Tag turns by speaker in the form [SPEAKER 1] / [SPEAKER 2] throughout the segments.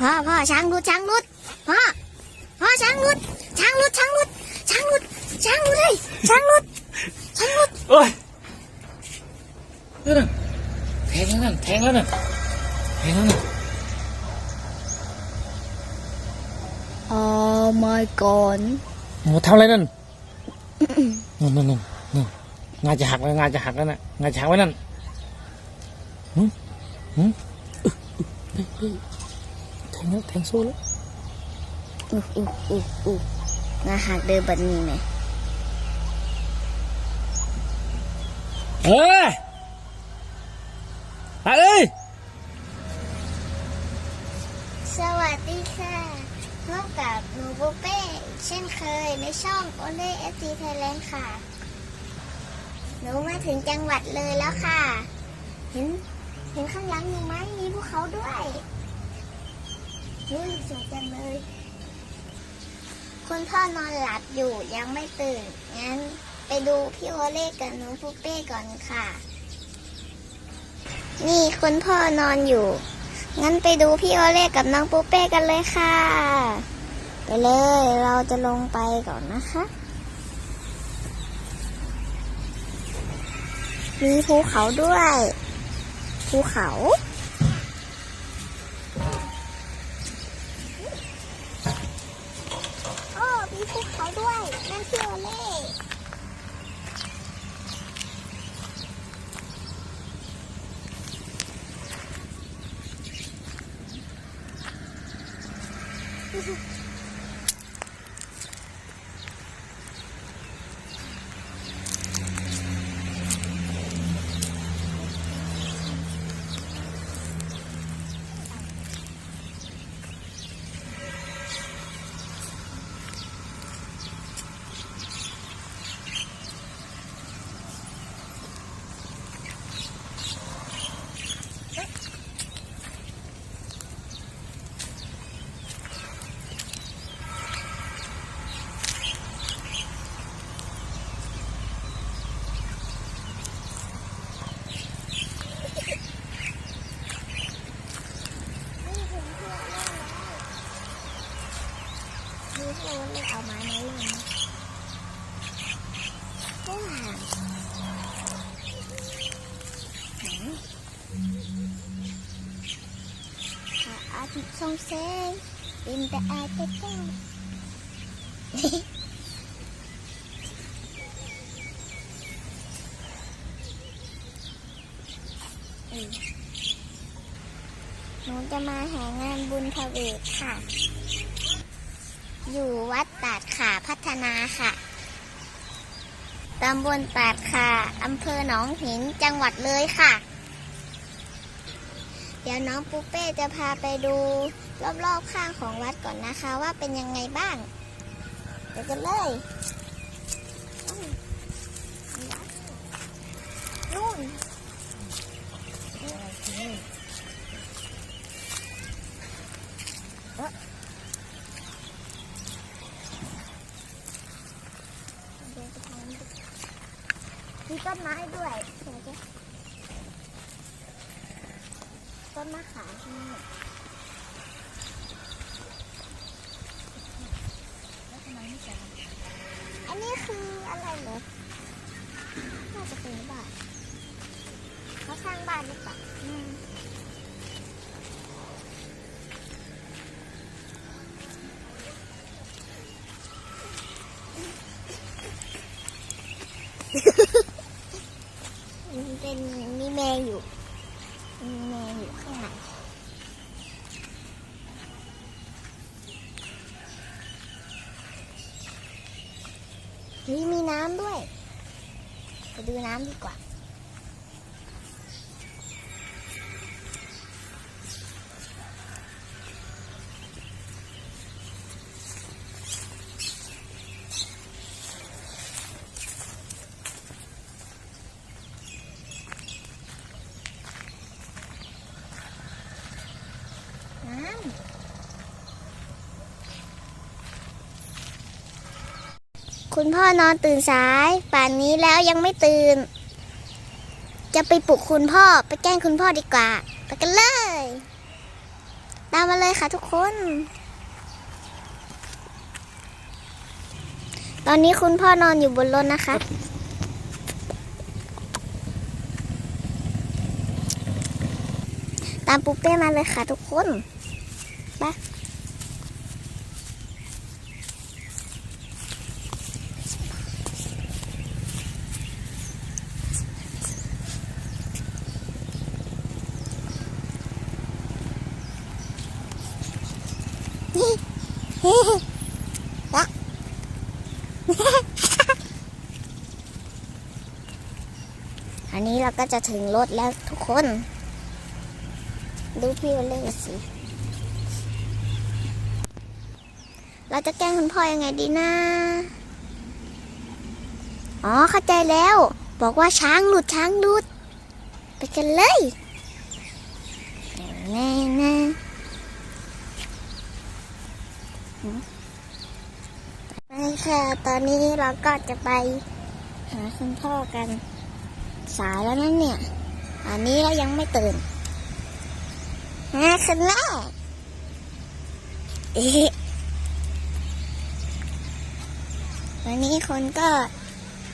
[SPEAKER 1] พ่อพ่อช้างรุดช้างรุดพ่อพ่อช้างรุดช้างรุดช้างรุดช้างรุดช้างรุดเลยช้างรุดช้างรุด
[SPEAKER 2] โอ้ยนั่นน่ะแทงแล้วนั่นแทงแล้วนั่นแทงแล้วนั่น
[SPEAKER 1] อ๋อ my god
[SPEAKER 2] โอ้ทำอะไรนั่นนั่นนั่นนั่นนั่นงาจะหักแล้วงาจะหักแล้วน่ะงาจะหักไว้นั่นหืมหืมเฮ้ยเฮ้ยแท งแล้วแทงสู้แล้ว
[SPEAKER 1] อู้อู้อู้อู้งาหักเดินแบบนี้ไหม
[SPEAKER 2] เอ้ยไปเอ้ย
[SPEAKER 1] สวัสดีค่ะพบกับหนูบุเป้เช่นเคยในช่องโอเล่เอฟซีไทยแลนด์ค่ะ หนูมาถึงจังหวัดเลยแล้วค่ะ เห็น เห็นข้างหลังหนูไหมมีภูเขาด้วย นี่สวยจังเลย คุณพ่อนอนหลับอยู่ยังไม่ตื่น งั้นไปดูพี่โอเล่กับหนูปุเป้ก่อนค่ะ นี่คุณพ่อนอนอยู่ งั้นไปดูพี่โอเล่กับน้องปูเป้กันเลยค่ะ ไปเลย เราจะลงไปก่อนนะคะ มีภูเขาด้วย ภูเขา โอ้ มีภูเขาด้วย นั่นพี่โอเล่ นี่ถึงเพื่อนเล่นแล้วนี่พี่โอเล่เอาไม้มาเล่นนะว้าวพ ระอาทิตย์ส่องแสงเป็นแต่อาจจะต้องอืมหนูจะมาแห่งานบุญพเวทค่ะ อยู่วัดตาดขาพัฒนาค่ะ ตำบลตาดขาอำเภอหนองหิน จังหวัดเลยค่ะ เดี๋ยวน้องปูเป้จะพาไปดูรอบๆข้างของวัดก่อนนะคะ ว่าเป็นยังไงบ้าง เดี๋ยวกันเลยนู่นมีต้นไม้ด้วยเดี๋ยวจะ ต้นมะขามที่นี่อันนี้คืออะไรเหรอน่าจะเป็นบ้านเขาสร้างบ้านหรือเปล่าอืมมันเป็นมีแมวอยู่มีแมวอยู่ข้างในเฮ้ย มีน้ำด้วย ไปดูน้ำดีกว่า น้ำ คุณพ่อนอนตื่นสาย ป่านนี้แล้วยังไม่ตื่น จะไปปลุกคุณพ่อไปแกล้งคุณพ่อดีกว่า ไปกันเลย ตามมาเลยค่ะทุกคน ตอนนี้คุณพ่อนอนอยู่บนรถนะคะ ตามปูเป้มาเลยค่ะทุกคนไป ละอันนี้เราก็จะถึงรถแล้วทุกคน ดูพี่วันเล่สิ เราจะแกล้งคุณพ่อยังไงดีนะอ๋อเข้าใจแล้ว บอกว่าช้างหลุดช้างหลุด ไปกันเลยแน่แน่ ไปค่ะ ตอนนี้เราก็จะไปหาคุณพ่อกัน สายแล้วนั่นเนี่ย อันนี้เรายังไม่ตื่นมาคันแรกเอ๊ะวันนี้คนก็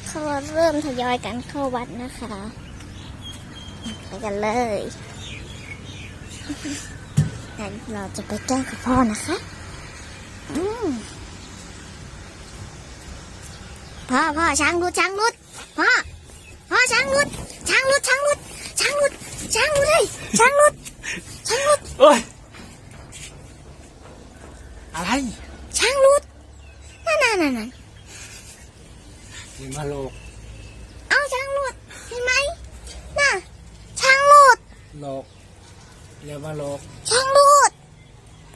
[SPEAKER 1] เข้าเริ่มทยอยกันเข้าวัดนะคะไปกันเลยงั้นเราจะไปแก้งกับพ่อนะคะ พ่อพ่อช้างรุดช้างรุดพ่อพ่อช้างรุดช้างรุดช้างรุดช้างรุดช้างรุดเลยช้างรุดช้างรุด
[SPEAKER 2] โอ้ยอะไร
[SPEAKER 1] ช้างรุดนั่นนั่นนั่นนั่น
[SPEAKER 2] นี่มาโลก
[SPEAKER 1] เอาช้างรุดเห็นไหมน่ะช้างรุด
[SPEAKER 2] โลกเรียกมาโลก
[SPEAKER 1] ช้างรุด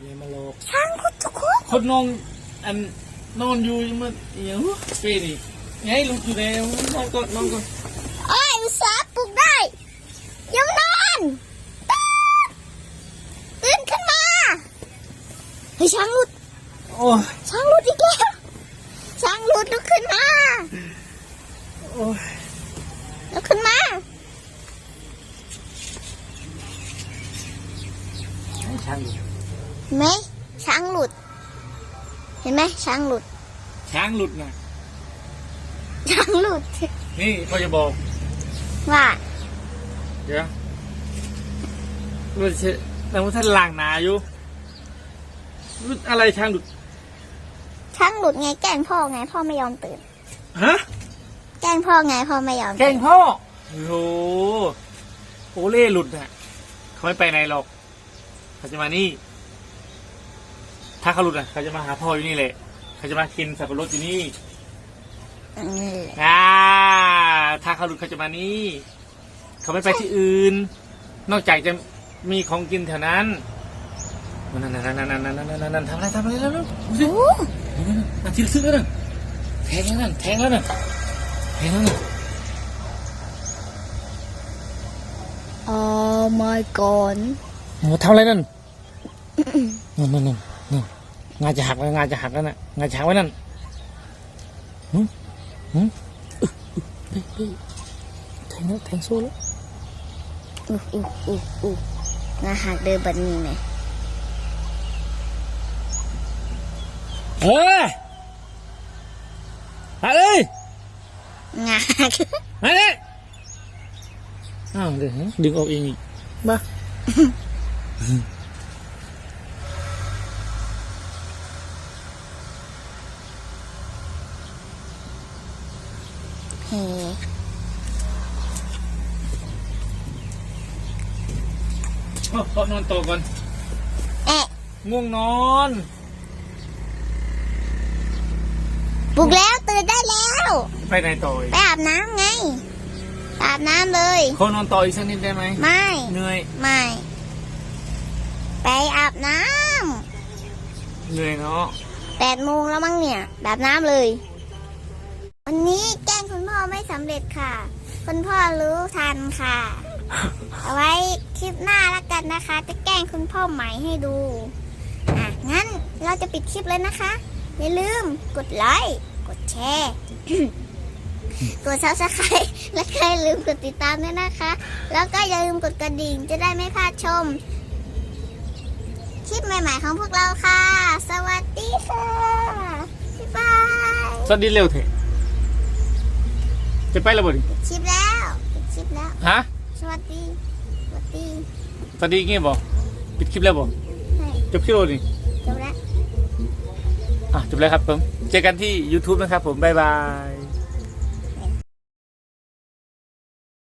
[SPEAKER 2] เรียกมาโลก
[SPEAKER 1] ช้างรุดทุก คน
[SPEAKER 2] คนนอนอันนอนอยู่มันเอียงปีนี่ไงลูกอยู่แล้วนอนก่อนนอนก่อน
[SPEAKER 1] โอ้ยอุตส่าห์ปลุกได้ ยังนอนตื่นตื่นขึ้นมาเฮ้ยช้างรุด
[SPEAKER 2] โอ้ย
[SPEAKER 1] ช้างรุดอีกแล้วช้างรุดลุกขึ้นมา
[SPEAKER 2] โอ้ย
[SPEAKER 1] ลุกขึ้นมา
[SPEAKER 2] ช่าง
[SPEAKER 1] เห็นไหมช้างหลุดเห็นไหมช้างหลุด
[SPEAKER 2] ช้างหลุดนะ
[SPEAKER 1] ช้างหลุด
[SPEAKER 2] นี่พ่อจะบอก
[SPEAKER 1] ว่า
[SPEAKER 2] เดี๋ยวมันจะแต่ว่าท่านล่างหนาอยู่รุดอะไรช้างหลุด
[SPEAKER 1] ช้างหลุดไงแกล้งพ่อไง พ่อไม่ยอมตื่น
[SPEAKER 2] ฮะ
[SPEAKER 1] แกล้งพ่อไงพ่อไม่ยอม
[SPEAKER 2] แกล้
[SPEAKER 1] ตื่
[SPEAKER 2] ง
[SPEAKER 1] น
[SPEAKER 2] พ่อโอ้โหโอเล่หลุดน่ะเขาไม่ไปไหนหรอกเขาจะมานี่ ถ้าเขาหลุดอะเขาจะมาหาพ่ออยู่นี่เลยเขาจะมากินสับปะรดอยู่นี่
[SPEAKER 1] อั
[SPEAKER 2] ถ้าเขาหลุดเขาจะมานี่เขาไม่ไปที่อื่น นอกจากจะมีของกินแถวนั้นนั่นนั่นนั่นนั่นนั่นนั่นทำอะไรทำอะไรแล้วลูกดู
[SPEAKER 1] อะ
[SPEAKER 2] ทีละซึ้งแล้วนะแทงแล้วนั่นแทงแล้วนั่นแทงแล้วนั่น
[SPEAKER 1] Oh my god
[SPEAKER 2] โอ้ทำอะไรนั่นนั่นนั่น นั่นนั่นงาจะหักแล้วงาจะหักแล้วน่ะงาจะหักไว้นั่นหืมหืมแทงแล้วแทงโซ่แล้ว
[SPEAKER 1] อุ๊อุ๊อุ๊อุ๊งาหักเดินบันนี้ไหม
[SPEAKER 2] เออหักเลย
[SPEAKER 1] งาหัก
[SPEAKER 2] มาเลยอ้าวเดี๋ยวดึงออกเองอีกบ้า
[SPEAKER 1] เฮ้
[SPEAKER 2] พ่อพ่อนอนต่อก่อน
[SPEAKER 1] เอ๊ะ
[SPEAKER 2] ง่วงนอน
[SPEAKER 1] ปลุกแล้วตื่นได้แล้ว
[SPEAKER 2] ไปไหนต่ออีก
[SPEAKER 1] ไปอาบน้ำไงไปอาบน้ำเลย
[SPEAKER 2] ขอนอนต่ออีกสักนิดได้ไหม
[SPEAKER 1] ไม่
[SPEAKER 2] เหนื่อย
[SPEAKER 1] ไม่ไปอาบน้
[SPEAKER 2] เหนื่อยเนาะำ
[SPEAKER 1] แปดโมงแล้วมั้งเนี่ยแบบน้ำเลย วันนี้แกล้งคุณพ่อ ไม่สำเร็จค่ะ คุณพ่อรู้ทันค่ะ เอาไว้คลิปหน้าแล้วกันนะคะ จะแกล้งคุณพ่อใหม่ให้ดูอะงั้นเราจะปิดคลิปเลยนะคะ อย่าลืมกดไลค์กดแชร์ กดซับสไครต์และก็อย่าลืมกดติดตามด้วยนะคะ แล้วก็อย่าลืมกดกระดิ่งจะได้ไม่พลาดชม คลิปใหม่ๆของพวกเราค่ะ สวัสดีค่ะ บ๊ายบาย
[SPEAKER 2] สวัสดีเร็วเถอะ จะไปแล้วบ่ดิ
[SPEAKER 1] ปิดคลิปแล้วปิดคลิปแล้ว
[SPEAKER 2] ฮะ
[SPEAKER 1] สวัสดี สวัสดี
[SPEAKER 2] สวัสดีเงี้ยบ่ปิดคลิปแล้วบ่
[SPEAKER 1] ให้
[SPEAKER 2] จบคลิปแล้วนี่
[SPEAKER 1] จบแล้ว
[SPEAKER 2] อะจบแล้วครับผม เจอกันที่ YouTube นะครับผม บ๊ายบาย